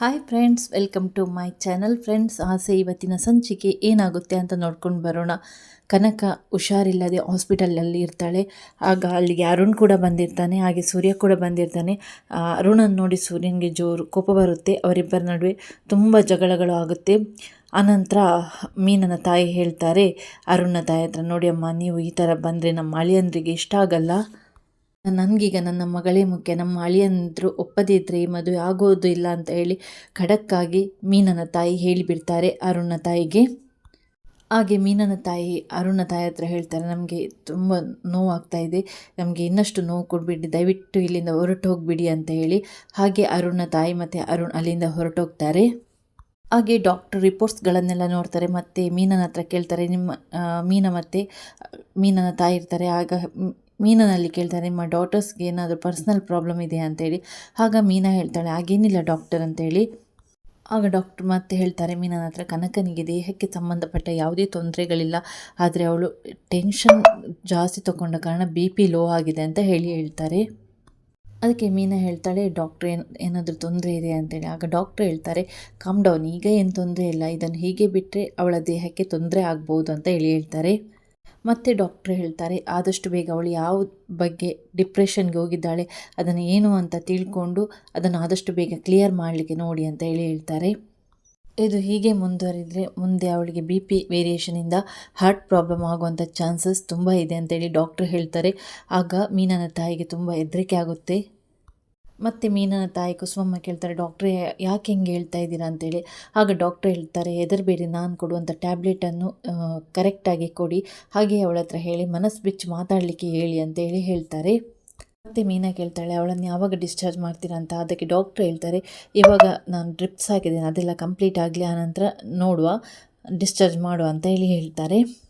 Hi friends welcome to my channel friends ಆಸೆ ಇವತ್ತಿನ ಸಂಚಿಕೆ ಏನಾಗುತ್ತೆ ಅಂತ ನೋಡ್ಕೊಂಡು ಬರೋಣ. ಕನಕ ಹುಷಾರಿಲ್ಲದೆ ಹಾಸ್ಪಿಟಲಲ್ಲಿ ಇರ್ತಾಳೆ. ಆಗ ಅಲ್ಲಿಗೆ ಅರುಣ್ ಕೂಡ ಬಂದಿರ್ತಾನೆ, ಹಾಗೆ ಸೂರ್ಯ ಕೂಡ ಬಂದಿರ್ತಾನೆ. ಅರುಣನ್ ನೋಡಿ ಸೂರ್ಯನಿಗೆ ಜೋರು ಕೋಪ ಬರುತ್ತೆ. ಅವರಿಬ್ಬರ ನಡುವೆ ತುಂಬ ಜಗಳಗಳು ಆಗುತ್ತೆ. ಆನಂತರ ಮೀನನ ತಾಯಿ ಹೇಳ್ತಾರೆ, ಅರುಣ್ನ ತಾಯಿ ಹತ್ರ ನೋಡಿ ಅಮ್ಮ, ನೀವು ಈ ಥರ ಬಂದರೆ ನಮ್ಮ ಅಳಿಯಂದ್ರಿಗೆ ಇಷ್ಟ ಆಗಲ್ಲ. ನನಗೀಗ ನನ್ನ ಮಗಳೇ ಮುಖ್ಯ. ನಮ್ಮ ಅಳಿಯಂದರು ಒಪ್ಪದಿದ್ದರೆ ಈ ಮದುವೆ ಆಗೋದು ಇಲ್ಲ ಅಂತ ಹೇಳಿ ಖಡಕ್ಕಾಗಿ ಮೀನನ ತಾಯಿ ಹೇಳಿಬಿಡ್ತಾರೆ ಅರುಣ ತಾಯಿಗೆ. ಹಾಗೆ ಮೀನನ ತಾಯಿ ಅರುಣ ತಾಯಿ ಹತ್ರ ಹೇಳ್ತಾರೆ, ನಮಗೆ ತುಂಬ ನೋವಾಗ್ತಾ ಇದೆ. ನಮಗೆ ಇನ್ನಷ್ಟು ನೋವು ಕೊಡ್ಬಿಡಿ. ದಯವಿಟ್ಟು ಇಲ್ಲಿಂದ ಹೊರಟು ಹೋಗಿಬಿಡಿ ಅಂತ ಹೇಳಿ ಹಾಗೆ ಅರುಣ ತಾಯಿ ಮತ್ತು ಅರುಣ್ ಅಲ್ಲಿಂದ ಹೊರಟೋಗ್ತಾರೆ. ಹಾಗೆ ಡಾಕ್ಟರ್ ರಿಪೋರ್ಟ್ಸ್ಗಳನ್ನೆಲ್ಲ ನೋಡ್ತಾರೆ, ಮತ್ತು ಮೀನನ ಹತ್ರ ಕೇಳ್ತಾರೆ, ನಿಮ್ಮ ಮೀನ ಮತ್ತು ಮೀನನ ತಾಯಿ ಇರ್ತಾರೆ. ಆಗ ಮೀನನಲ್ಲಿ ಕೇಳ್ತಾರೆ, ನಿಮ್ಮ ಡಾಟರ್ಸ್ಗೆ ಏನಾದರೂ ಪರ್ಸ್ನಲ್ ಪ್ರಾಬ್ಲಮ್ ಇದೆ ಅಂತೇಳಿ. ಆಗ ಮೀನಾ ಹೇಳ್ತಾಳೆ, ಹಾಗೇನಿಲ್ಲ ಡಾಕ್ಟರ್ ಅಂತೇಳಿ. ಆಗ ಡಾಕ್ಟರ್ ಮತ್ತೆ ಹೇಳ್ತಾರೆ, ಮೀನನ ಹತ್ರ ಕನಕನಿಗೆ ದೇಹಕ್ಕೆ ಸಂಬಂಧಪಟ್ಟ ಯಾವುದೇ ತೊಂದರೆಗಳಿಲ್ಲ. ಆದರೆ ಅವಳು ಟೆನ್ಷನ್ ಜಾಸ್ತಿ ತಗೊಂಡ ಕಾರಣ ಬಿ ಪಿ ಲೋ ಆಗಿದೆ ಅಂತ ಹೇಳಿ ಹೇಳ್ತಾರೆ. ಅದಕ್ಕೆ ಮೀನಾ ಹೇಳ್ತಾಳೆ ಡಾಕ್ಟ್ರ್ ಏನು, ಏನಾದರೂ ತೊಂದರೆ ಇದೆ? ಅಂತೇಳಿ. ಆಗ ಡಾಕ್ಟ್ರ್ ಹೇಳ್ತಾರೆ ಕಾಮ್ ಡೌನ್ ಈಗ ಏನು ತೊಂದರೆ ಇಲ್ಲ. ಇದನ್ನು ಹೀಗೆ ಬಿಟ್ಟರೆ ಅವಳ ದೇಹಕ್ಕೆ ತೊಂದರೆ ಆಗ್ಬೋದು ಅಂತ ಹೇಳಿ ಹೇಳ್ತಾರೆ. ಮತ್ತೆ ಡಾಕ್ಟ್ರ್ ಹೇಳ್ತಾರೆ, ಆದಷ್ಟು ಬೇಗ ಅವಳು ಯಾವ ಬಗ್ಗೆ ಡಿಪ್ರೆಷನ್ಗೆ ಹೋಗಿದ್ದಾಳೆ, ಅದನ್ನು ಏನು ಅಂತ ತಿಳ್ಕೊಂಡು ಅದನ್ನು ಆದಷ್ಟು ಬೇಗ ಕ್ಲಿಯರ್ ಮಾಡಲಿಕ್ಕೆ ನೋಡಿ ಅಂತ ಹೇಳಿ ಹೇಳ್ತಾರೆ. ಇದು ಹೀಗೆ ಮುಂದುವರಿದರೆ ಮುಂದೆ ಅವಳಿಗೆ ಬಿ ಪಿ ವೇರಿಯೇಷನಿಂದ ಹಾರ್ಟ್ ಪ್ರಾಬ್ಲಮ್ ಆಗುವಂಥ ಚಾನ್ಸಸ್ ತುಂಬ ಇದೆ ಅಂತೇಳಿ ಡಾಕ್ಟ್ರ್ ಹೇಳ್ತಾರೆ. ಆಗ ಮೀನನ ತಾಯಿಗೆ ತುಂಬ ಹೆದರಿಕೆ ಆಗುತ್ತೆ. ಮತ್ತು ಮೀನನ ತಾಯಿ ಕುಸುಮಮ್ಮ ಕೇಳ್ತಾರೆ, ಡಾಕ್ಟ್ರೇ, ಯಾಕೆ ಹೆಂಗೆ ಹೇಳ್ತಾ ಇದ್ದೀರಾ? ಅಂತೇಳಿ. ಆಗ ಡಾಕ್ಟ್ರ್ ಹೇಳ್ತಾರೆ, ಹೆದರಬೇಡಿ, ನಾನು ಕೊಡುವಂಥ ಟ್ಯಾಬ್ಲೆಟನ್ನು ಕರೆಕ್ಟಾಗಿ ಕೊಡಿ. ಹಾಗೆ ಅವಳ ಹತ್ರ ಹೇಳಿ, ಮನಸ್ಸು ಬಿಚ್ಚು ಮಾತಾಡಲಿಕ್ಕೆ ಹೇಳಿ ಅಂತೇಳಿ ಹೇಳ್ತಾರೆ. ಮತ್ತು ಮೀನಾ ಕೇಳ್ತಾಳೆ, ಅವಳನ್ನು ಯಾವಾಗ ಡಿಸ್ಚಾರ್ಜ್ ಮಾಡ್ತೀರಾ ಅಂತ? ಅದಕ್ಕೆ ಡಾಕ್ಟ್ರ್ ಹೇಳ್ತಾರೆ, ಇವಾಗ ನಾನು ಡ್ರಿಪ್ಸ್ ಹಾಕಿದ್ದೇನೆ, ಅದೆಲ್ಲ ಕಂಪ್ಲೀಟ್ ಆಗಲಿ, ಆನಂತರ ನೋಡುವ ಡಿಸ್ಚಾರ್ಜ್ ಮಾಡುವ ಅಂತ ಹೇಳಿ ಹೇಳ್ತಾರೆ.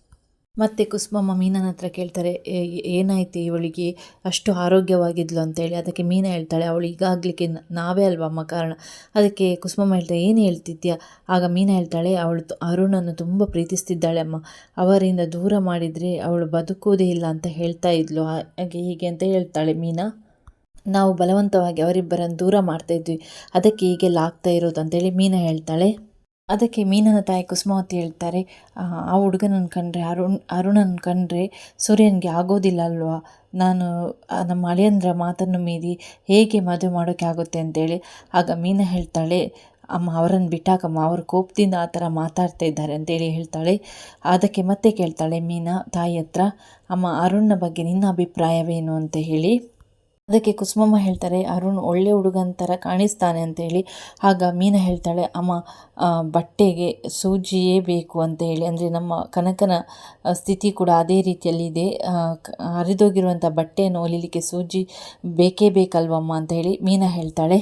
ಮತ್ತು ಕುಸುಮಮ್ಮ ಮೀನನ ಹತ್ರ ಕೇಳ್ತಾರೆ, "ಏ- ಏನಾಯ್ತು ಇವಳಿಗೆ? ಅಷ್ಟು ಆರೋಗ್ಯವಾಗಿದ್ಲು ಅಂತೇಳಿ. ಅದಕ್ಕೆ ಮೀನ ಹೇಳ್ತಾಳೆ, ಅವಳು ಈಗಾಗಲಿಕ್ಕೆ ನಾವೇ ಅಲ್ವಾ ಅಮ್ಮ ಕಾರಣ? ಅದಕ್ಕೆ ಕುಸುಮಮ್ಮ ಹೇಳ್ತಾಳೆ, ಏನು ಹೇಳ್ತಿದ್ಯಾ? ಆಗ ಮೀನ ಹೇಳ್ತಾಳೆ, ಅವಳು ಅರುಣನ್ನು ತುಂಬ ಪ್ರೀತಿಸ್ತಿದ್ದಾಳೆ ಅಮ್ಮ. ಅವರಿಂದ ದೂರ ಮಾಡಿದರೆ ಅವಳು ಬದುಕುವುದೇ ಇಲ್ಲ ಅಂತ ಹೇಳ್ತಾ ಇದ್ಲು. ಹಾಗೆ ಹೀಗೆ ಅಂತ ಹೇಳ್ತಾಳೆ ಮೀನಾ. ನಾವು ಬಲವಂತವಾಗಿ ಅವರಿಬ್ಬರನ್ನು ದೂರ ಮಾಡ್ತಾ ಇದ್ವಿ. ಅದಕ್ಕೆ ಹೀಗೆಲ್ಲ ಆಗ್ತಾ ಇರೋದು ಅಂತೇಳಿ ಮೀನಾ ಹೇಳ್ತಾಳೆ. ಅದಕ್ಕೆ ಮೀನನ ತಾಯಿ ಕುಸುಮಾವತಿ ಹೇಳ್ತಾರೆ, ಆ ಹುಡುಗನನ್ನು ಕಂಡ್ರೆ, ಅರುಣ್, ಅರುಣನ ಕಂಡ್ರೆ ಸೂರ್ಯನಿಗೆ ಆಗೋದಿಲ್ಲ ಅಲ್ವಾ? ನಾನು ನಮ್ಮ ಅಳಿಯಂದ್ರ ಮಾತನ್ನು ಮೀರಿ ಹೇಗೆ ಮದುವೆ ಮಾಡೋಕ್ಕೆ ಆಗುತ್ತೆ ಅಂತೇಳಿ. ಆಗ ಮೀನ ಹೇಳ್ತಾಳೆ, ಅಮ್ಮ, ಅವರನ್ನು ಬಿಟ್ಟಾಕಮ್ಮ, ಅವರು ಕೋಪದಿಂದ ಆ ಥರ ಮಾತಾಡ್ತಾ ಇದ್ದಾರೆ ಅಂತೇಳಿ ಹೇಳ್ತಾಳೆ. ಅದಕ್ಕೆ ಮತ್ತೆ ಕೇಳ್ತಾಳೆ ಮೀನಾ, ತಾಯಿ ಹತ್ರ, ಅಮ್ಮ, ಅರುಣ್ನ ಬಗ್ಗೆ ನಿನ್ನ ಅಭಿಪ್ರಾಯವೇನು? ಅಂತ ಹೇಳಿ. ಅದಕ್ಕೆ ಕುಸುಮಮ್ಮ ಹೇಳ್ತಾರೆ, ಅರುಣ್ ಒಳ್ಳೆ ಹುಡುಗನ ಥರ ಕಾಣಿಸ್ತಾನೆ ಅಂತೇಳಿ ಆಗ ಮೀನಾ ಹೇಳ್ತಾಳೆ, ಅಮ್ಮ ಬಟ್ಟೆಗೆ ಸೂಜಿಯೇ ಬೇಕು ಅಂತ ಹೇಳಿ. ಅಂದರೆ ನಮ್ಮ ಕನಕನ ಸ್ಥಿತಿ ಕೂಡ ಅದೇ ರೀತಿಯಲ್ಲಿದೆ ಇದೆ. ಹರಿದೋಗಿರುವಂಥ ಬಟ್ಟೆಯನ್ನು ಹೊಲಿಲಿಕ್ಕೆ ಸೂಜಿ ಬೇಕೇ ಬೇಕಲ್ವಮ್ಮ ಅಂತ ಹೇಳಿ ಮೀನಾ ಹೇಳ್ತಾಳೆ.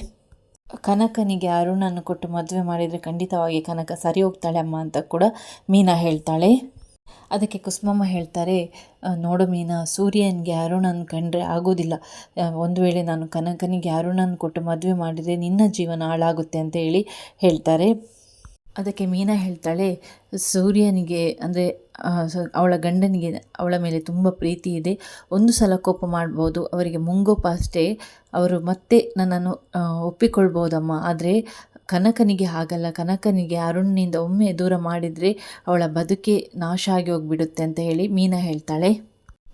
ಕನಕನಿಗೆ ಅರುಣನ್ನು ಕೊಟ್ಟು ಮದುವೆ ಮಾಡಿದರೆ ಖಂಡಿತವಾಗಿ ಕನಕ ಸರಿ ಹೋಗ್ತಾಳೆ ಅಮ್ಮ ಅಂತ ಕೂಡ ಮೀನಾ ಹೇಳ್ತಾಳೆ. ಅದಕ್ಕೆ ಕುಸುಮಮ್ಮ ಹೇಳ್ತಾರೆ ನೋಡು ಮೀನಾ, ಸೂರ್ಯನಿಗೆ ಅರುಣನ ಕಂಡ್ರೆ ಆಗೋದಿಲ್ಲ. ಒಂದು ವೇಳೆ ನಾನು ಕನಕನಿಗೆ ಅರುಣನ ಕೊಟ್ಟು ಮದುವೆ ಮಾಡಿದರೆ ನಿನ್ನ ಜೀವನ ಹಾಳಾಗುತ್ತೆ ಅಂತ ಹೇಳಿ ಹೇಳ್ತಾರೆ. ಅದಕ್ಕೆ ಮೀನಾ ಹೇಳ್ತಾಳೆ, ಸೂರ್ಯನಿಗೆ ಅಂದರೆ ಅವಳ ಗಂಡನಿಗೆ ಅವಳ ಮೇಲೆ ತುಂಬ ಪ್ರೀತಿ ಇದೆ. ಒಂದು ಸಲ ಕೋಪ ಮಾಡ್ಬೋದು, ಅವರಿಗೆ ಮುಂಗೋಪ ಅಷ್ಟೇ. ಅವರು ಮತ್ತೆ ನನ್ನನ್ನು ಒಪ್ಪಿಕೊಳ್ಬೋದಮ್ಮ. ಆದರೆ ಕನಕನಿಗೆ ಹಾಗಲ್ಲ. ಕನಕನಿಗೆ ಅರುಣ್ನಿಂದ ಒಮ್ಮೆ ದೂರ ಮಾಡಿದರೆ ಅವಳ ಬದುಕೆ ನಾಶ ಆಗಿ ಹೋಗಿಬಿಡುತ್ತೆ ಅಂತ ಹೇಳಿ ಮೀನಾ ಹೇಳ್ತಾಳೆ.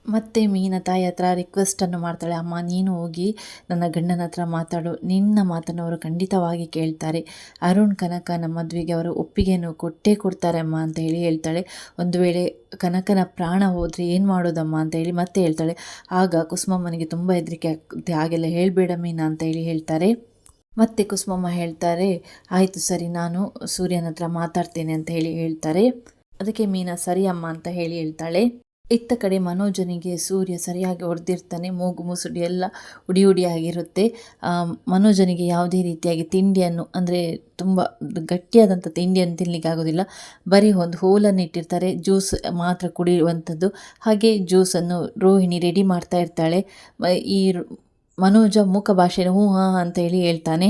ಮತ್ತೆ ಮೀನ ತಾಯಿ ಹತ್ರ ರಿಕ್ವೆಸ್ಟನ್ನು ಮಾಡ್ತಾಳೆ. ಅಮ್ಮ, ನೀನು ಹೋಗಿ ನನ್ನ ಗಂಡನ ಹತ್ರ ಮಾತಾಡು. ನಿನ್ನ ಮಾತನ್ನು ಅವರು ಖಂಡಿತವಾಗಿ ಕೇಳ್ತಾರೆ. ಅರುಣ್, ಕನಕ ನಮ್ಮ ಮದುವೆಗೆ ಅವರು ಒಪ್ಪಿಗೆಯನ್ನು ಕೊಟ್ಟೇ ಕೊಡ್ತಾರೆ ಅಮ್ಮ ಅಂತ ಹೇಳಿ ಹೇಳ್ತಾಳೆ. ಒಂದು ವೇಳೆ ಕನಕನ ಪ್ರಾಣ ಹೋದರೆ ಏನು ಮಾಡೋದಮ್ಮ ಅಂತ ಹೇಳಿ ಮತ್ತೆ ಹೇಳ್ತಾಳೆ. ಆಗ ಕುಸುಮಮ್ಮನಿಗೆ ತುಂಬ ಹೆದರಿಕೆ ಆಗುತ್ತೆ ಹಾಗೆಲ್ಲ ಹೇಳಬೇಡ ಮೀನಾ ಅಂತ ಹೇಳಿ ಹೇಳ್ತಾರೆ. ಮತ್ತೆ ಕುಸುಮಮ್ಮ ಹೇಳ್ತಾರೆ, ಆಯಿತು ಸರಿ, ನಾನು ಸೂರ್ಯನ ಹತ್ರ ಮಾತಾಡ್ತೇನೆ ಅಂತ ಹೇಳಿ ಹೇಳ್ತಾರೆ. ಅದಕ್ಕೆ ಮೀನಾ, ಸರಿ ಅಮ್ಮ ಅಂತ ಹೇಳಿ ಹೇಳ್ತಾಳೆ. ಇತ್ತ ಕಡೆ ಮನೋಜನಿಗೆ ಸೂರ್ಯ ಸರಿಯಾಗಿ ಹೊಡೆದಿರ್ತಾನೆ ಮೂಗು ಮುಸುಡಿ ಎಲ್ಲ ಉಡಿ ಉಡಿಯಾಗಿರುತ್ತೆ ಮನೋಜನಿಗೆ ಯಾವುದೇ ರೀತಿಯಾಗಿ ತಿಂಡಿಯನ್ನು, ಅಂದರೆ ತುಂಬ ಗಟ್ಟಿಯಾದಂಥ ತಿಂಡಿಯನ್ನು ತಿನ್ನಲಿಕ್ಕೆ ಆಗೋದಿಲ್ಲ. ಬರೀ ಒಂದು ಹೋಲನ್ನು ಇಟ್ಟಿರ್ತಾರೆ, ಜ್ಯೂಸ್ ಮಾತ್ರ ಕುಡಿಯುವಂಥದ್ದು. ಹಾಗೆ ಜ್ಯೂಸನ್ನು ರೋಹಿಣಿ ರೆಡಿ ಮಾಡ್ತಾ ಇರ್ತಾಳೆ. ಈ ಮನೋಜ ಮೂಕ ಭಾಷೆಯಲ್ಲಿ ಹ್ಞೂ, ಹಾಂ ಅಂತ ಹೇಳಿ ಹೇಳ್ತಾನೆ.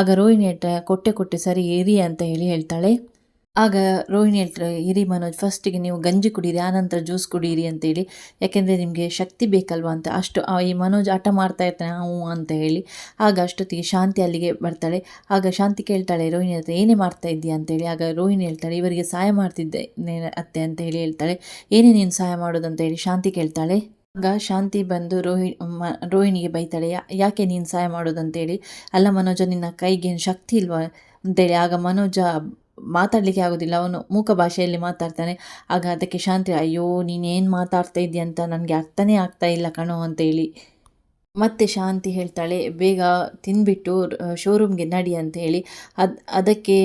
ಆಗ ರೋಹಿಣಿ ಹೇಳ್ತಾಳೆ ಕೊಟ್ಟೆ ಕೊಟ್ಟೆ, ಸರಿ ಏರಿ ಅಂತ ಹೇಳಿ ಹೇಳ್ತಾಳೆ. ಆಗ ರೋಹಿಣಿ ಹೇಳ್ತಾರೆ ಇರಿ ಮನೋಜ್ ಫಸ್ಟಿಗೆ ನೀವು ಗಂಜಿ ಕುಡೀರಿ ಆನಂತರ ಜ್ಯೂಸ್ ಕುಡೀರಿ ಅಂತೇಳಿ ಯಾಕೆಂದರೆ ನಿಮಗೆ ಶಕ್ತಿ ಬೇಕಲ್ವಾ ಅಂತ, ಅಷ್ಟು ಈ ಮನೋಜ್ ಆಟ ಮಾಡ್ತಾ ಇರ್ತಾನೆ, ಹ್ಞೂ ಅಂತ ಹೇಳಿ. ಆಗ ಅಷ್ಟೊತ್ತಿಗೆ ಶಾಂತಿ ಅಲ್ಲಿಗೆ ಬರ್ತಾಳೆ. ಆಗ ಶಾಂತಿ ಕೇಳ್ತಾಳೆ, ರೋಹಿಣಿ ಹತ್ರ, ಏನೇ ಮಾಡ್ತಾ ಇದ್ದೀಯಾ ಅಂತೇಳಿ ಆಗ ರೋಹಿಣಿ ಹೇಳ್ತಾಳೆ, ಇವರಿಗೆ ಸಹಾಯ ಮಾಡ್ತಿದ್ದೆ ಅತ್ತೆ ಅಂತ ಹೇಳಿ ಹೇಳ್ತಾಳೆ. ಏನೇ ನೀನು ಸಹಾಯ ಮಾಡೋದು ಅಂತ ಹೇಳಿ ಶಾಂತಿ ಕೇಳ್ತಾಳೆ. ಆಗ ಶಾಂತಿ ಬಂದು ರೋಹಿ ರೋಹಿಣಿಗೆ ಬೈತಾಳೆ ಯಾಕೆ ನೀನು ಸಹಾಯ ಮಾಡೋದಂತೇಳಿ? ಅಲ್ಲ ಮನೋಜ, ನಿನ್ನ ಕೈಗೇನು ಶಕ್ತಿ ಇಲ್ವಾ? ಅಂತೇಳಿ. ಆಗ ಮನೋಜ ಮಾತಾಡಲಿಕ್ಕೆ ಆಗೋದಿಲ್ಲ. ಅವನು ಮೂಕ ಭಾಷೆಯಲ್ಲಿ ಮಾತಾಡ್ತಾನೆ. ಆಗ ಅದಕ್ಕೆ ಶಾಂತಿ, ಅಯ್ಯೋ, ನೀನೇನು ಮಾತಾಡ್ತಾ ಇದ್ದೀಯ ಅಂತ ನನಗೆ ಅರ್ಥನೇ ಆಗ್ತಾ ಇಲ್ಲ ಕಣೋ, ಅಂತೇಳಿ. ಮತ್ತೆ ಶಾಂತಿ ಹೇಳ್ತಾಳೆ, ಬೇಗ ತಿಂದ್ಬಿಟ್ಟು ಶೋರೂಮ್ಗೆ ನಡಿ ಅಂತ ಹೇಳಿ. ಅದು, ಅದಕ್ಕೆ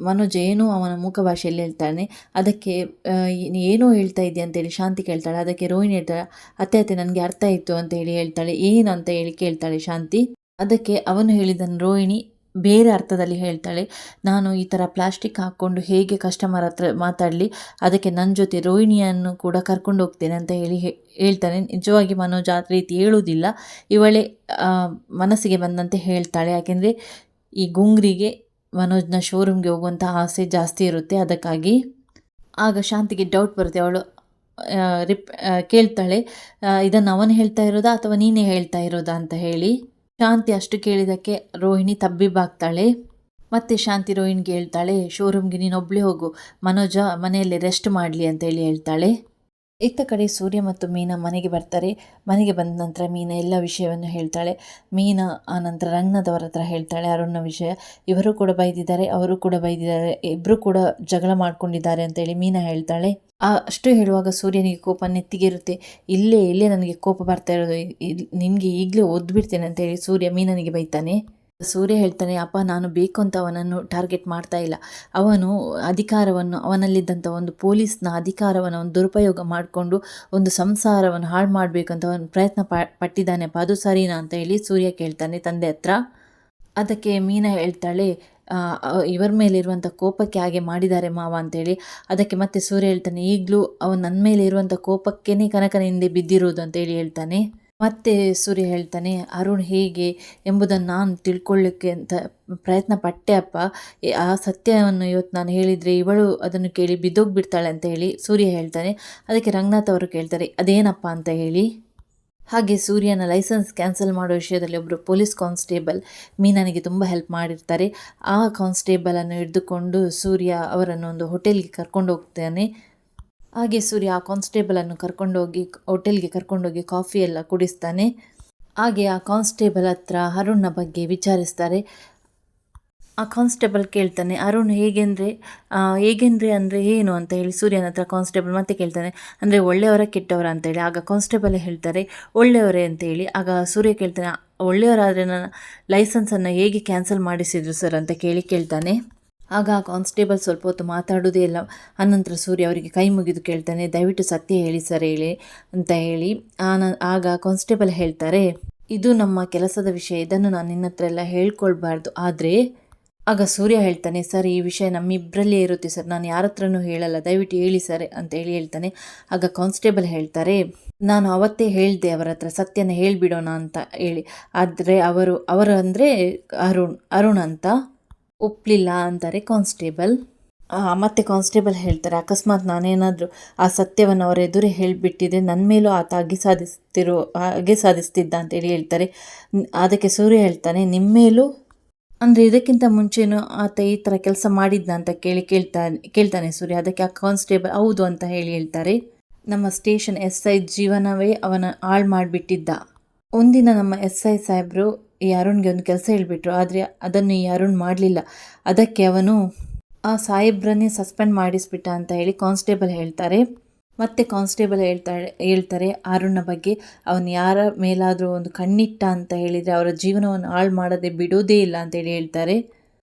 ಮನೋಜ ಏನೋ ಅವನ ಮುಖ ಭಾಷೆಯಲ್ಲಿ ಹೇಳ್ತಾನೆ. ಅದಕ್ಕೆ ಏನೋ ಹೇಳ್ತಾ ಇದೆಯಾ ಅಂತೇಳಿ ಶಾಂತಿ ಕೇಳ್ತಾಳೆ. ಅದಕ್ಕೆ ರೋಹಿಣಿ ಹೇಳ್ತಾಳೆ, ಅತ್ತೆ ಅತ್ತೆ, ನನಗೆ ಅರ್ಥ ಆಯಿತು ಅಂತ ಹೇಳಿ ಹೇಳ್ತಾಳೆ. ಏನು? ಅಂತ ಹೇಳಿ ಕೇಳ್ತಾಳೆ ಶಾಂತಿ. ಅದಕ್ಕೆ ಅವನು ಹೇಳಿದನು ರೋಹಿಣಿ ಬೇರೆ ಅರ್ಥದಲ್ಲಿ ಹೇಳ್ತಾಳೆ, ನಾನು ಈ ಥರ ಪ್ಲಾಸ್ಟಿಕ್ ಹಾಕ್ಕೊಂಡು ಹೇಗೆ ಕಸ್ಟಮರ್ ಹತ್ರ ಮಾತಾಡಲಿ? ಅದಕ್ಕೆ ನನ್ನ ಜೊತೆ ರೋಹಿಣಿಯನ್ನು ಕೂಡ ಕರ್ಕೊಂಡು ಹೋಗ್ತೇನೆ ಅಂತ ಹೇಳಿ ಹೇಳ್ತಾನೆ. ನಿಜವಾಗಿ ಮನೋಜ್ ಆ ರೀತಿ ಹೇಳುವುದಿಲ್ಲ. ಇವಳೇ ಮನಸ್ಸಿಗೆ ಬಂದಂತೆ ಹೇಳ್ತಾಳೆ. ಯಾಕೆಂದರೆ ಈ ಗುಂಗ್ರಿಗೆ, ಮನೋಜ್ನ ಶೋರೂಮ್ಗೆ ಹೋಗುವಂಥ ಆಸೆ ಜಾಸ್ತಿ ಇರುತ್ತೆ. ಅದಕ್ಕಾಗಿ ಆಗ ಶಾಂತಿಗೆ ಡೌಟ್ ಬರುತ್ತೆ. ಅವಳು ರಿಪ್ ಕೇಳ್ತಾಳೆ ಇದನ್ನು ಅವನು ಹೇಳ್ತಾ ಇರೋದಾ ಅಥವಾ ನೀನೇ ಹೇಳ್ತಾ ಇರೋದಾ? ಅಂತ ಹೇಳಿ ಶಾಂತಿ ಅಷ್ಟು ಕೇಳಿದಕ್ಕೆ ರೋಹಿಣಿ ತಬ್ಬಿಬ್ಬಾಗ್ತಾಳೆ ಮತ್ತೆ ಶಾಂತಿ ರೋಹಿಣಿಗೆ ಹೇಳ್ತಾಳೆ, ಶೋರೂಮ್ಗೆ ನೀನು ಒಬ್ಬಳೇ ಹೋಗು, ಮನೋಜ ಮನೆಯಲ್ಲಿ ರೆಸ್ಟ್ ಮಾಡಲಿ ಅಂತೇಳಿ ಹೇಳ್ತಾಳೆ. ಇತ್ತ ಕಡೆ ಸೂರ್ಯ ಮತ್ತು ಮೀನಾ ಮನೆಗೆ ಬರ್ತಾರೆ. ಮನೆಗೆ ಬಂದ ನಂತರ ಮೀನಾ ಎಲ್ಲ ವಿಷಯವನ್ನು ಹೇಳ್ತಾಳೆ. ಮೀನಾ ಆ ನಂತರ ರಂಗನದವರ ಹತ್ರ ಹೇಳ್ತಾಳೆ ಅರುಣ್ನ ವಿಷಯ. ಇವರು ಕೂಡ ಬೈದಿದ್ದಾರೆ, ಅವರು ಕೂಡ ಬೈದಿದ್ದಾರೆ ಇಬ್ಬರು ಕೂಡ ಜಗಳ ಮಾಡ್ಕೊಂಡಿದ್ದಾರೆ ಅಂತೇಳಿ ಮೀನಾ ಹೇಳ್ತಾಳೆ. ಆ ಅಷ್ಟು ಹೇಳುವಾಗ ಸೂರ್ಯನಿಗೆ ಕೋಪ ನೆತ್ತಿಗಿರುತ್ತೆ ಇಲ್ಲೇ ಇಲ್ಲೇ ನನಗೆ ಕೋಪ ಬರ್ತಾ ಇರೋದು. ನಿನಗೆ ಈಗಲೇ ಓದ್ಬಿಡ್ತೇನೆ ಅಂತೇಳಿ ಸೂರ್ಯ ಮೀನನಿಗೆ ಬೈತಾನೆ. ಸೂರ್ಯ ಹೇಳ್ತಾನೆ, ಅಪ್ಪ, ನಾನು ಬೇಕು ಅಂತ ಅವನನ್ನು ಟಾರ್ಗೆಟ್ ಮಾಡ್ತಾ ಇಲ್ಲ. ಅವನು ಅಧಿಕಾರವನ್ನು, ಅವನಲ್ಲಿದ್ದಂಥ ಒಂದು ಪೊಲೀಸ್ನ ಅಧಿಕಾರವನ್ನು ಅವನು ದುರುಪಯೋಗ ಮಾಡಿಕೊಂಡು ಒಂದು ಸಂಸಾರವನ್ನು ಹಾಳು ಮಾಡಬೇಕಂತ ಅವನು ಪ್ರಯತ್ನ ಪಟ್ಟಿದ್ದಾನೆ. ಅದು ಸರಿನಾ? ಅಂತ ಹೇಳಿ ಸೂರ್ಯ ಕೇಳ್ತಾನೆ ತಂದೆ ಹತ್ರ. ಅದಕ್ಕೆ ಮೀನಾ ಹೇಳ್ತಾಳೆ ಇವರ ಮೇಲೆ ಮೇಲಿರುವಂಥ ಕೋಪಕ್ಕೆ ಹಾಗೆ ಮಾಡಿದ್ದಾರೆ ಮಾವ ಅಂತೇಳಿ ಅದಕ್ಕೆ ಮತ್ತೆ ಸೂರ್ಯ ಹೇಳ್ತಾನೆ, ಈಗಲೂ ಅವನು ನನ್ನ ಮೇಲೆ ಇರುವಂಥ ಕೋಪಕ್ಕೇನೆ ಕನಕನ ಹಿಂದೆ ಬಿದ್ದಿರೋದು ಅಂತೇಳಿ ಹೇಳ್ತಾನೆ. ಮತ್ತೆ ಸೂರ್ಯ ಹೇಳ್ತಾನೆ, ಅರುಣ್ ಹೇಗೆ ಎಂಬುದನ್ನು ನಾನು ತಿಳ್ಕೊಳ್ಳಿಕ್ಕೆ ಅಂತ ಪ್ರಯತ್ನ ಪಟ್ಟೆ ಅಪ್ಪ. ಆ ಸತ್ಯವನ್ನು ಇವತ್ತು ನಾನು ಹೇಳಿದರೆ ಇವಳು ಅದನ್ನು ಕೇಳಿ ಬಿದ್ದೋಗ್ಬಿಡ್ತಾಳೆ ಅಂತ ಹೇಳಿ ಸೂರ್ಯ ಹೇಳ್ತಾನೆ. ಅದಕ್ಕೆ ರಂಗನಾಥ್ ಅವರು ಕೇಳ್ತಾರೆ, ಅದೇನಪ್ಪ ಅಂತ ಹೇಳಿ? ಹಾಗೆ ಸೂರ್ಯನ ಲೈಸೆನ್ಸ್ ಕ್ಯಾನ್ಸಲ್ ಮಾಡೋ ವಿಷಯದಲ್ಲಿ ಒಬ್ಬರು ಪೊಲೀಸ್ ಕಾನ್ಸ್ಟೇಬಲ್ ಮೀನನಿಗೆ ತುಂಬ ಹೆಲ್ಪ್ ಮಾಡಿರ್ತಾರೆ. ಆ ಕಾನ್ಸ್ಟೇಬಲನ್ನು ಹಿಡಿದುಕೊಂಡು ಸೂರ್ಯ ಅವರನ್ನು ಒಂದು ಹೋಟೆಲ್ಗೆ ಕರ್ಕೊಂಡು ಹೋಗ್ತಾನೆ. ಹಾಗೆ ಸೂರ್ಯ ಆ ಕಾನ್ಸ್ಟೇಬಲನ್ನು ಕರ್ಕೊಂಡೋಗಿ ಹೋಟೆಲ್ಗೆ ಕರ್ಕೊಂಡೋಗಿ ಕಾಫಿ ಎಲ್ಲ ಕುಡಿಸ್ತಾನೆ. ಹಾಗೆ ಆ ಕಾನ್ಸ್ಟೇಬಲ್ ಹತ್ರ ಅರುಣ್ನ ಬಗ್ಗೆ ವಿಚಾರಿಸ್ತಾರೆ. ಆ ಕಾನ್ಸ್ಟೇಬಲ್ ಕೇಳ್ತಾನೆ, ಅರುಣ್, ಹೇಗೆಂದರೆ ಹೇಗೆಂದರೆ ಅಂದರೆ ಏನು? ಅಂತ ಹೇಳಿ ಸೂರ್ಯನ ಹತ್ರ ಕಾನ್ಸ್ಟೇಬಲ್ ಮತ್ತೆ ಕೇಳ್ತಾನೆ, ಅಂದರೆ ಒಳ್ಳೆಯವರ ಕೆಟ್ಟವರ? ಅಂತೇಳಿ ಆಗ ಕಾನ್ಸ್ಟೇಬಲ್ ಹೇಳ್ತಾರೆ, ಒಳ್ಳೆಯವರೇ? ಅಂತೇಳಿ ಆಗ ಸೂರ್ಯ ಕೇಳ್ತಾನೆ, ಒಳ್ಳೆಯವರಾದರೆ ನನ್ನ ಲೈಸೆನ್ಸನ್ನು ಹೇಗೆ ಕ್ಯಾನ್ಸಲ್ ಮಾಡಿಸಿದ್ರು ಸರ್ ಅಂತ ಕೇಳಿ ಕೇಳ್ತಾನೆ. ಆಗ ಕಾನ್ಸ್ಟೇಬಲ್ ಸ್ವಲ್ಪ ಹೊತ್ತು ಮಾತಾಡೋದೇ ಇಲ್ಲ. ಆನಂತರ ಸೂರ್ಯ ಅವರಿಗೆ ಕೈ ಮುಗಿದು ಕೇಳ್ತಾನೆ, ದಯವಿಟ್ಟು ಸತ್ಯ ಹೇಳಿ ಸರ್ ಹೇಳಿ ಅಂತ ಹೇಳಿ. ಆನ, ಆಗ ಕಾನ್ಸ್ಟೇಬಲ್ ಹೇಳ್ತಾರೆ, ಇದು ನಮ್ಮ ಕೆಲಸದ ವಿಷಯ, ಇದನ್ನು ನಾನು ನಿನ್ನ ಹತ್ರ ಎಲ್ಲ ಹೇಳ್ಕೊಳ್ಬಾರ್ದು. ಆದರೆ ಆಗ ಸೂರ್ಯ ಹೇಳ್ತಾನೆ, ಸರ್, ಈ ವಿಷಯ ನಮ್ಮಿಬ್ಬರಲ್ಲೇ ಇರುತ್ತೆ ಸರ್. ನಾನು ಯಾರ ಹತ್ರನೂ ಹೇಳಲ್ಲ. ದಯವಿಟ್ಟು ಹೇಳಿ ಸರ್ ಅಂತ ಹೇಳಿ ಹೇಳ್ತಾನೆ. ಆಗ ಕಾನ್ಸ್ಟೇಬಲ್ ಹೇಳ್ತಾರೆ, ನಾನು ಅವತ್ತೇ ಹೇಳಿದೆ ಅವರ ಹತ್ರ, ಸತ್ಯನ ಹೇಳಿಬಿಡೋಣ ಅಂತ ಹೇಳಿ. ಆದರೆ ಅವರು ಅವರು ಅಂದರೆ ಅರುಣ್ ಅರುಣ್ ಅಂತ. ಒಪ್ಪಲಿಲ್ಲ ಅಂತಾರೆ ಕಾನ್ಸ್ಟೇಬಲ್. ಮತ್ತೆ ಕಾನ್ಸ್ಟೇಬಲ್ ಹೇಳ್ತಾರೆ, ಅಕಸ್ಮಾತ್ ನಾನೇನಾದರೂ ಆ ಸತ್ಯವನ್ನು ಅವರ ಎದುರೇ ನನ್ನ ಮೇಲೂ ಆತ ಅಗೆ ಸಾಧಿಸ್ತಿರೋ, ಹಾಗೆ ಸಾಧಿಸ್ತಿದ್ದ ಅಂತೇಳಿ ಹೇಳ್ತಾರೆ. ಅದಕ್ಕೆ ಸೂರ್ಯ ಹೇಳ್ತಾನೆ ನಿಮ್ಮ ಮೇಲೂ? ಅಂದರೆ ಇದಕ್ಕಿಂತ ಮುಂಚೆನೂ ಆತ ಈ ಥರ ಕೆಲಸ ಮಾಡಿದ್ದ ಅಂತ ಕೇಳಿ ಕೇಳ್ತಾನೆ ಕೇಳ್ತಾನೆ ಸೂರ್ಯ. ಅದಕ್ಕೆ ಆ ಕಾನ್ಸ್ಟೇಬಲ್ ಹೌದು ಅಂತ ಹೇಳಿ ಹೇಳ್ತಾರೆ. ನಮ್ಮ ಸ್ಟೇಷನ್ ಎಸ್ ಐ ಜೀವನವೇ ಅವನ ಹಾಳು ಮಾಡಿಬಿಟ್ಟಿದ್ದ. ಒಂದಿನ ನಮ್ಮ ಎಸ್ ಐ ಸಾಹೇಬರು ಈ ಅರುಣ್ಗೆ ಒಂದು ಕೆಲಸ ಹೇಳಿಬಿಟ್ರು, ಆದರೆ ಅದನ್ನು ಈ ಅರುಣ್ ಮಾಡಲಿಲ್ಲ. ಅದಕ್ಕೆ ಅವನು, ಆ ಸಾಹೇಬ್ರನ್ನೇ ಸಸ್ಪೆಂಡ್ ಮಾಡಿಸ್ಬಿಟ್ಟ ಅಂತ ಹೇಳಿ ಕಾನ್ಸ್ಟೇಬಲ್ ಹೇಳ್ತಾರೆ. ಮತ್ತೆ ಕಾನ್ಸ್ಟೇಬಲ್ ಹೇಳ್ತಾಳೆ ಹೇಳ್ತಾರೆ ಅರುಣ್ನ ಬಗ್ಗೆ, ಅವನು ಯಾರ ಮೇಲಾದರೂ ಒಂದು ಕಣ್ಣಿಟ್ಟ ಅಂತ ಹೇಳಿದರೆ ಅವರ ಜೀವನವನ್ನು ಹಾಳು ಮಾಡದೆ ಬಿಡೋದೇ ಇಲ್ಲ ಅಂತೇಳಿ ಹೇಳ್ತಾರೆ.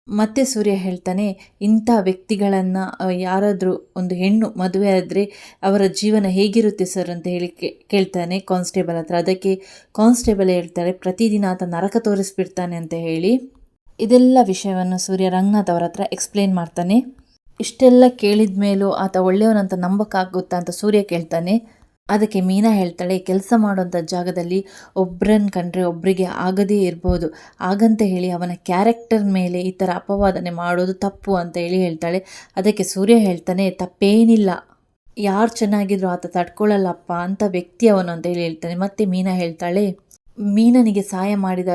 ಮತ್ತೆ ಸೂರ್ಯ ಹೇಳ್ತಾನೆ, ಇಂಥ ವ್ಯಕ್ತಿಗಳನ್ನು ಯಾರಾದರೂ ಒಂದು ಹೆಣ್ಣು ಮದುವೆ ಆದರೆ ಅವರ ಜೀವನ ಹೇಗಿರುತ್ತೆ ಸರ್ ಅಂತ ಹೇಳಿ ಕೇಳ್ತಾನೆ ಕಾನ್ಸ್ಟೇಬಲ್ ಹತ್ರ. ಅದಕ್ಕೆ ಕಾನ್ಸ್ಟೇಬಲ್ ಹೇಳ್ತಾರೆ, ಪ್ರತಿದಿನ ಆತ ನರಕ ತೋರಿಸ್ಬಿಡ್ತಾನೆ ಅಂತ ಹೇಳಿ. ಇದೆಲ್ಲ ವಿಷಯವನ್ನು ಸೂರ್ಯ ರಂಗನಾಥ್ ಅವರ ಹತ್ರ ಎಕ್ಸ್ಪ್ಲೇನ್ ಮಾಡ್ತಾನೆ. ಇಷ್ಟೆಲ್ಲ ಕೇಳಿದ ಮೇಲೂ ಆತ ಒಳ್ಳೆಯವನಂತ ನಂಬಕ್ಕಾಗುತ್ತಾ ಅಂತ ಸೂರ್ಯ ಕೇಳ್ತಾನೆ. ಅದಕ್ಕೆ ಮೀನಾ ಹೇಳ್ತಾಳೆ, ಕೆಲಸ ಮಾಡುವಂಥ ಜಾಗದಲ್ಲಿ ಒಬ್ಬರನ್ನ ಕಂಡ್ರೆ ಒಬ್ಬರಿಗೆ ಆಗದೇ ಇರ್ಬೋದು. ಹಾಗಂತ ಹೇಳಿ ಅವನ ಕ್ಯಾರೆಕ್ಟರ್ ಮೇಲೆ ಈ ಥರ ಅಪವಾದನೆ ಮಾಡೋದು ತಪ್ಪು ಅಂತ ಹೇಳಿ ಹೇಳ್ತಾಳೆ. ಅದಕ್ಕೆ ಸೂರ್ಯ ಹೇಳ್ತಾನೆ, ತಪ್ಪೇನಿಲ್ಲ. ಯಾರು ಚೆನ್ನಾಗಿದ್ರು ಆತ ತಡ್ಕೊಳ್ಳಲ್ಲಪ್ಪ ಅಂತ ವ್ಯಕ್ತಿ ಅವನು ಅಂತ ಹೇಳಿ ಹೇಳ್ತಾನೆ. ಮತ್ತೆ ಮೀನಾ ಹೇಳ್ತಾಳೆ, ಮೀನನಿಗೆ ಸಹಾಯ ಮಾಡಿದ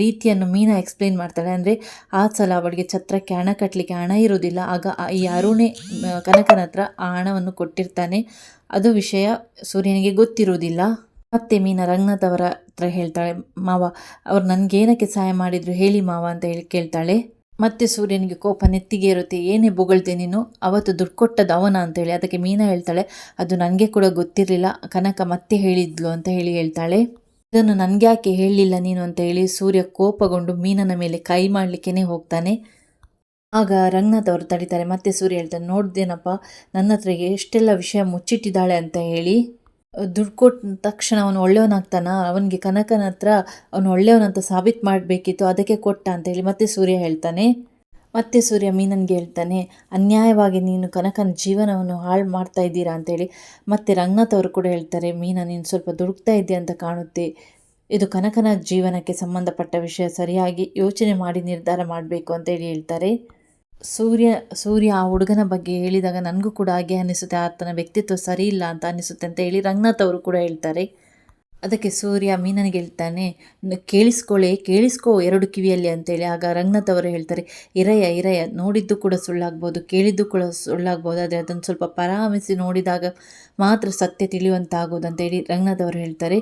ರೀತಿಯನ್ನು ಮೀನಾ ಎಕ್ಸ್ಪ್ಲೇನ್ ಮಾಡ್ತಾಳೆ. ಅಂದರೆ ಆ ಸಲ ಅವಳಿಗೆ ಛತ್ರಕ್ಕೆ ಹಣ ಕಟ್ಟಲಿಕ್ಕೆ ಹಣ ಇರುವುದಿಲ್ಲ. ಆಗ ಈ ಅರುಣೆ ಕನಕನ ಹತ್ರ ಆ ಹಣವನ್ನು ಕೊಟ್ಟಿರ್ತಾನೆ. ಅದು ವಿಷಯ ಸೂರ್ಯನಿಗೆ ಗೊತ್ತಿರುವುದಿಲ್ಲ. ಮತ್ತೆ ಮೀನಾ ರಂಗನಾಥ್ ಹತ್ರ ಹೇಳ್ತಾಳೆ, ಮಾವ, ಅವ್ರು ನನಗೇನಕ್ಕೆ ಸಹಾಯ ಮಾಡಿದ್ರು ಹೇಳಿ ಮಾವ ಅಂತ ಹೇಳಿ ಕೇಳ್ತಾಳೆ. ಮತ್ತೆ ಸೂರ್ಯನಿಗೆ ಕೋಪ ನೆತ್ತಿಗೆ ಇರುತ್ತೆ ಏನೇ ಬೊಗಳ್ತೆ ನೀನು, ಅವತ್ತು ದುಡ್ಡು ಕೊಟ್ಟದ್ದು ಅವನ ಅಂತೇಳಿ ಅದಕ್ಕೆ ಮೀನಾ ಹೇಳ್ತಾಳೆ, ಅದು ನನಗೆ ಕೂಡ ಗೊತ್ತಿರಲಿಲ್ಲ, ಕನಕ ಮತ್ತೆ ಹೇಳಿದ್ಲು ಅಂತ ಹೇಳಿ ಹೇಳ್ತಾಳೆ. ಇದನ್ನು ನನಗೆ ಯಾಕೆ ಹೇಳಲಿಲ್ಲ ನೀನು ಅಂತ ಹೇಳಿ ಸೂರ್ಯ ಕೋಪಗೊಂಡು ಮೀನನ ಮೇಲೆ ಕೈ ಮಾಡಲಿಕ್ಕೇ ಹೋಗ್ತಾನೆ. ಆಗ ರಂಗನಾಥ್ ಅವರು ತಡಿತಾರೆ, ಮತ್ತೆ ಸೂರ್ಯ ಹೇಳ್ತಾನೆ, ನೋಡ್ದೇನಪ್ಪ, ನನ್ನ ಹತ್ರ ಎಷ್ಟೆಲ್ಲ ವಿಷಯ ಮುಚ್ಚಿಟ್ಟಿದ್ದಾಳೆ ಅಂತ ಹೇಳಿ. ದುಡ್ಡು ಕೊಟ್ಟ ತಕ್ಷಣ ಅವನು ಒಳ್ಳೆಯವನಾಗ್ತಾನ ಅವನಿಗೆ ಕನಕನ ಹತ್ರ ಅವನು ಒಳ್ಳೆಯವನಂತ ಸಾಬೀತು ಮಾಡಬೇಕಿತ್ತು, ಅದಕ್ಕೆ ಕೊಟ್ಟ ಅಂತ ಹೇಳಿ ಮತ್ತೆ ಸೂರ್ಯ ಹೇಳ್ತಾನೆ. ಮತ್ತೆ ಸೂರ್ಯ ಮೀನನ್ಗೆ ಹೇಳ್ತಾನೆ, ಅನ್ಯಾಯವಾಗಿ ನೀನು ಕನಕನ ಜೀವನವನ್ನು ಹಾಳು ಮಾಡ್ತಾ ಇದ್ದೀರಾ ಅಂತೇಳಿ ಮತ್ತೆ ರಂಗನಾಥ್ ಅವರು ಕೂಡ ಹೇಳ್ತಾರೆ, ಮೀನ, ನೀನು ಸ್ವಲ್ಪ ದುಡುಕ್ತಾ ಇದ್ದೀಯ ಅಂತ ಕಾಣುತ್ತೆ. ಇದು ಕನಕನ ಜೀವನಕ್ಕೆ ಸಂಬಂಧಪಟ್ಟ ವಿಷಯ, ಸರಿಯಾಗಿ ಯೋಚನೆ ಮಾಡಿ ನಿರ್ಧಾರ ಮಾಡಬೇಕು ಅಂತೇಳಿ ಹೇಳ್ತಾರೆ. ಸೂರ್ಯ ಸೂರ್ಯ ಆ ಹುಡುಗನ ಬಗ್ಗೆ ಹೇಳಿದಾಗ ನನಗೂ ಕೂಡ ಹಾಗೆ ಅನಿಸುತ್ತೆ ಆತನ ವ್ಯಕ್ತಿತ್ವ ಸರಿ ಇಲ್ಲ ಅಂತ ಅನಿಸುತ್ತೆ ಅಂತ ಹೇಳಿ ರಂಗನಾಥ್ ಅವರು ಕೂಡ ಹೇಳ್ತಾರೆ. ಅದಕ್ಕೆ ಸೂರ್ಯ ಮೀನನಿಗೆ ಹೇಳ್ತಾನೆ ಕೇಳಿಸ್ಕೊಳ್ಳಿ ಕೇಳಿಸ್ಕೊ ಎರಡು ಕಿವಿಯಲ್ಲಿ ಅಂತೇಳಿ. ಆಗ ರಂಗನಾಥ್ ಅವರು ಹೇಳ್ತಾರೆ, ಇರಯ್ಯ ಇರಯ್ಯ, ನೋಡಿದ್ದು ಕೂಡ ಸುಳ್ಳಾಗ್ಬೋದು, ಕೇಳಿದ್ದು ಕೂಡ ಸುಳ್ಳಾಗ್ಬೋದು, ಆದರೆ ಅದನ್ನು ಸ್ವಲ್ಪ ಪರಾಮರಿಸಿ ನೋಡಿದಾಗ ಮಾತ್ರ ಸತ್ಯ ತಿಳಿಯುವಂತಾಗೋದು ಅಂತೇಳಿ ರಂಗನಾಥ್ ಅವರು ಹೇಳ್ತಾರೆ.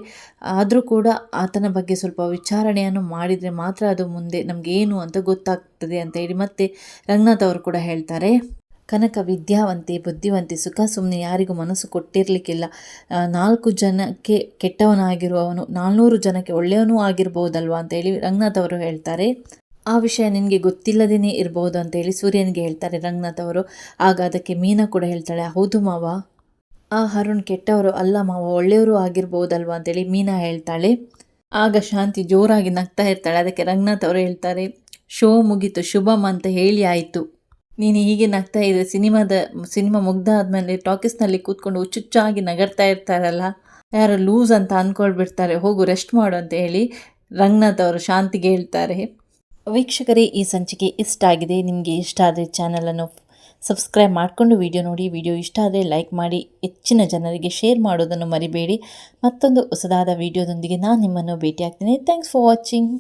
ಆದರೂ ಕೂಡ ಆತನ ಬಗ್ಗೆ ಸ್ವಲ್ಪ ವಿಚಾರಣೆಯನ್ನು ಮಾಡಿದರೆ ಮಾತ್ರ ಅದು ಮುಂದೆ ನಮಗೇನು ಅಂತ ಗೊತ್ತಾಗ್ತದೆ ಅಂತ ಹೇಳಿ ಮತ್ತೆ ರಂಗನಾಥ್ ಅವರು ಕೂಡ ಹೇಳ್ತಾರೆ. ಕನಕ ವಿದ್ಯಾವಂತೆ, ಬುದ್ಧಿವಂತೆ, ಸುಖ ಸುಮ್ಮನೆ ಯಾರಿಗೂ ಮನಸ್ಸು ಕೊಟ್ಟಿರಲಿಕ್ಕಿಲ್ಲ. ನಾಲ್ಕು ಜನಕ್ಕೆ ಕೆಟ್ಟವನಾಗಿರುವವನು, ನಾಲ್ನೂರು ಜನಕ್ಕೆ ಒಳ್ಳೆಯವನೂ ಆಗಿರ್ಬೋದಲ್ವಾ ಅಂತೇಳಿ ರಂಗನಾಥ್ ಅವರು ಹೇಳ್ತಾರೆ. ಆ ವಿಷಯ ನಿನಗೆ ಗೊತ್ತಿಲ್ಲದೇ ಇರ್ಬೋದು ಅಂತೇಳಿ ಸೂರ್ಯನಿಗೆ ಹೇಳ್ತಾರೆ ರಂಗನಾಥ್ ಅವರು. ಆಗ ಅದಕ್ಕೆ ಮೀನಾ ಕೂಡ ಹೇಳ್ತಾಳೆ, ಹೌದು ಮಾವ. ಆ ಅರುಣ್ ಕೆಟ್ಟವರು ಅಲ್ಲ ಮಾವ, ಒಳ್ಳೆಯವರು ಆಗಿರ್ಬೋದಲ್ವಾ ಅಂತೇಳಿ ಮೀನಾ ಹೇಳ್ತಾಳೆ. ಆಗ ಶಾಂತಿ ಜೋರಾಗಿ ನಗ್ತಾ ಇರ್ತಾಳೆ, ಅದಕ್ಕೆ ರಂಗನಾಥ್ ಅವರು ಹೇಳ್ತಾರೆ, ಶೋ ಮುಗೀತು ಶುಭಮ್ ಅಂತ ಹೇಳಿ ಆಯಿತು. ನೀನು ಹೀಗೆ ನಗ್ತಾ ಇದೆ ಸಿನಿಮಾದ, ಸಿನಿಮಾ ಮುಗ್ದ ಟಾಕೀಸ್ನಲ್ಲಿ ಕೂತ್ಕೊಂಡು ಹುಚ್ಚುಚ್ಚಾಗಿ ನಗರ್ತಾ ಇರ್ತಾರಲ್ಲ, ಯಾರು ಲೂಸ್ ಅಂತ ಅಂದ್ಕೊಳ್ಬಿಡ್ತಾರೆ ಹೋಗು, ರೆಸ್ಟ್ ಮಾಡು ಅಂತ ಹೇಳಿ ರಂಗನಾಥ್ ಅವರು ಶಾಂತಿಗೆ ಹೇಳ್ತಾರೆ. ವೀಕ್ಷಕರೇ, ಈ ಸಂಚಿಕೆ ಇಷ್ಟ ಆಗಿದೆ. ನಿಮಗೆ ಇಷ್ಟ ಆದರೆ ಚಾನಲನ್ನು ಸಬ್ಸ್ಕ್ರೈಬ್ ಮಾಡಿಕೊಂಡು ವಿಡಿಯೋ ನೋಡಿ. ವಿಡಿಯೋ ಇಷ್ಟ ಆದರೆ ಲೈಕ್ ಮಾಡಿ. ಹೆಚ್ಚಿನ ಜನರಿಗೆ ಶೇರ್ ಮಾಡೋದನ್ನು ಮರಿಬೇಡಿ. ಮತ್ತೊಂದು ಹೊಸದಾದ ವಿಡಿಯೋದೊಂದಿಗೆ ನಾನು ನಿಮ್ಮನ್ನು ಭೇಟಿಯಾಗ್ತೀನಿ. Thanks for watching